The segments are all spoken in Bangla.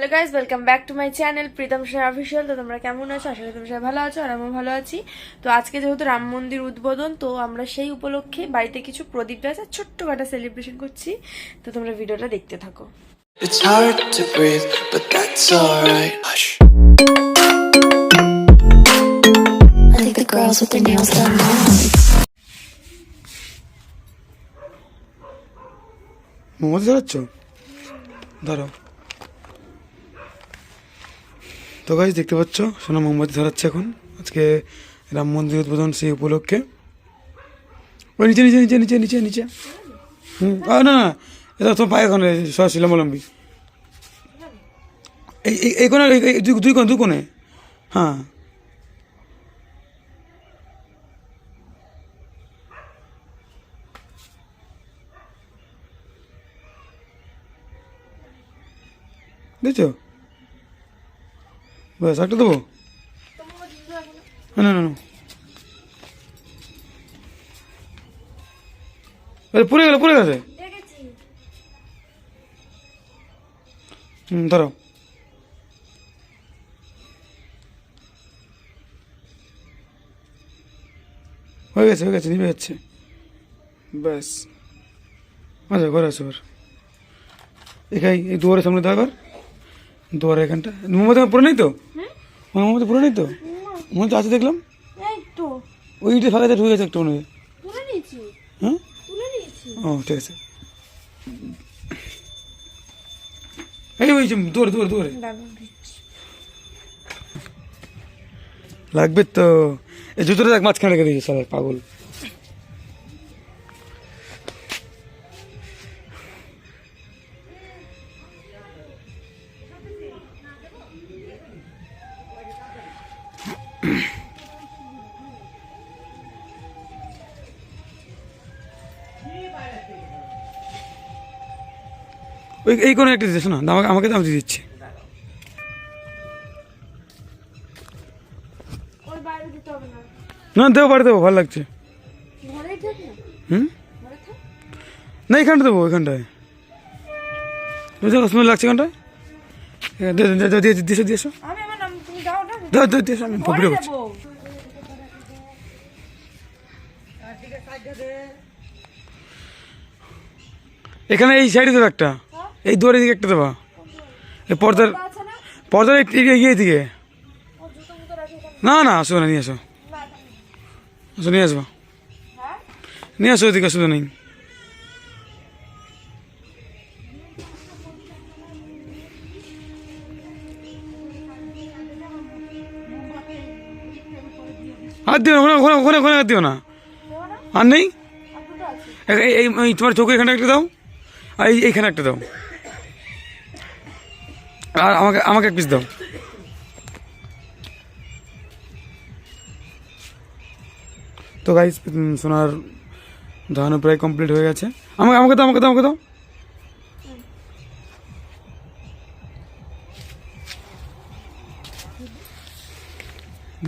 Hello guys welcome back to my channel Pritam Sen official তো তোমরা কেমন আছো? আশা করি তোমরা সবাই ভালো আছো আর আমিও ভালো আছি। তো আজকে যেহেতু রাম মন্দির উদ্বোধন তো আমরা সেই উপলক্ষে বাড়িতে কিছু প্রদীপ আছে ছোট্ট কাটা সেলিব্রেশন করছি। তো তোমরা ভিডিওটা দেখতে থাকো। It's hard to breathe, but that's alright. I think the girls with their nails done now. মোমোতে ধরো। তো গাছ দেখতে পাচ্ছ? সোনা মোমবাতি ধরাচ্ছে এখন। আজকে রাম মন্দির উদ্বোধন সেই উপলক্ষে। ওই নিচে নিচে নিচে নিচে নিচে নিচে। হুম না না এটা তোমার পায়ে ওখানে সরাসরি এই, এই- কোণে দুই- কোণে দুই কোণে। হ্যাঁ। দেখছ? ব্যাস একটা দেবো? না না না। পুড়ে গেল, পুড়ে গেছে। হুম, ধরো। হয়ে গেছে হয়ে গেছে, নিভে যাচ্ছে। ব্যাস আচ্ছা ঘরে আসো এবার। এখানে এই দুয়ারের সামনে দাও এবার দুয়ারে এখানটা। আমার পুরো নেই তো? মোমবাতি পুরো নেই তো? মনে তো আছে দেখলাম। ওইটা ফাঁকাতে ঢুকে গেছে একটা মনে হয়। হ্যাঁ ও ঠিক আছে। এই ওই যে দৌড়ে দৌড়ে দৌড়ে লাগবে তো। এই জুতোটা দেখ মাঝখানে রেখে দিয়েছে সারা পাগল। ওই এই কোনো একটা দিচ্ছে না আমাকে আমাকে দাম দিয়ে দিচ্ছে। না। দেবো বাড়ি দেবো ভালো লাগছে। হুম? না এখানটা দেবো এখানটায়। বুঝতে পারছ? লাগছে এখানটায়? দিয়েছ দিয়েছ? ধর ধর দিয়ে আমি পকড়ে এখানে এই সাইডে দেবে একটা। এই দুয়ারের দিকে একটা দেবা। এই পর্দার পর্দার এগিয়ে এদিকে না না আসো না নিয়ে আসো। আসো নিয়ে আসব নিয়ে আসো এদিকে অসুবিধা নেই। হাত দিও না ওখানে ওখানে ওখানে হাত দিও না। আর নেই? এই- তোমার চোখে এখানে একটা দাও। আর এই, এইখানে একটা দাও। আর আমাকে আমাকে এক পিস দাও। তো গাইস সোনার ধানও প্রায় কমপ্লিট হয়ে গেছে। আমাকে আমাকে দাও আমাকে দাও আমাকে দাও।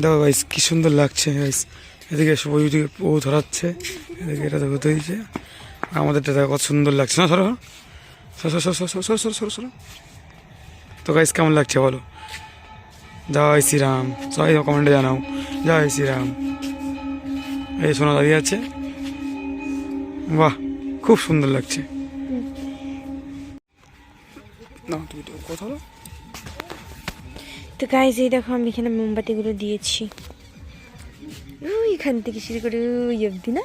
দেখো গাইস কি সুন্দর লাগছে গাইস এদিকে সবুজ দিকে ও ধরাচ্ছে, এদিকে এটা দেখো ধরেছে আমাদেরটা দেখো কত সুন্দর লাগছে। না, সরো, সর সর সর সর সর সর সর তো গাইস কেমন লাগছে বলো? জয় শ্রীরাম, সবাই কমেন্টে জানাও। জয় শ্রীরাম। এই সোনা দাঁড়িয়ে আছে। বাহ, খুব সুন্দর লাগছে। না, তুমি কথা তো গাইজ এই দেখো আমি এখানে মোমবাতিগুলো দিয়েছি। ওই এখান থেকে শুরু করে ওই অবধি না?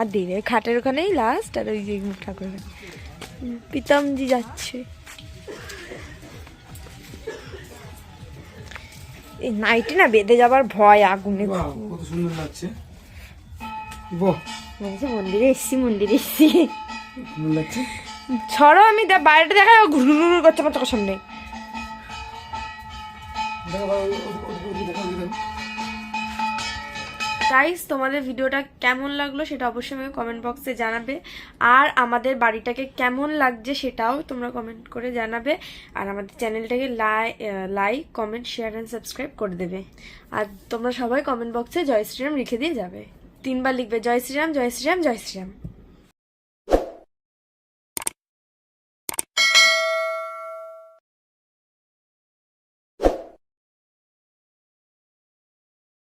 আর দিই না খাটের ওখানেই লাস্ট আর ওই ঠাকুর প্রীতমজি যাচ্ছে। এই নাইটে না বেঁধে যাবার ভয় আগুনে কত সুন্দর লাগছে। বাহ। হচ্ছে মন্দিরে এসছি মন্দিরে এসছি। লাগছে? ছড়ো আমি বাইরেটা দেখা ঘুরঘুর করছে আমার চোখের সামনে। গাইস তোমাদের ভিডিওটা কেমন লাগল সেটা অবশ্যই আমাকে কমেন্ট বক্সে জানাবে। আর আমাদের বাড়িটাকে কেমন লাগছে সেটাও তোমরা কমেন্ট করে জানাবে। আর আমাদের চ্যানেলটাকে লাই like comment share and subscribe করে দেবে। আর তোমরা সবাই কমেন্ট বক্সে জয় শ্রীরাম লিখে দিয়ে যাবে। তিনবার লিখবে, জয় শ্রীরাম জয় শ্রীরাম জয় শ্রীরাম।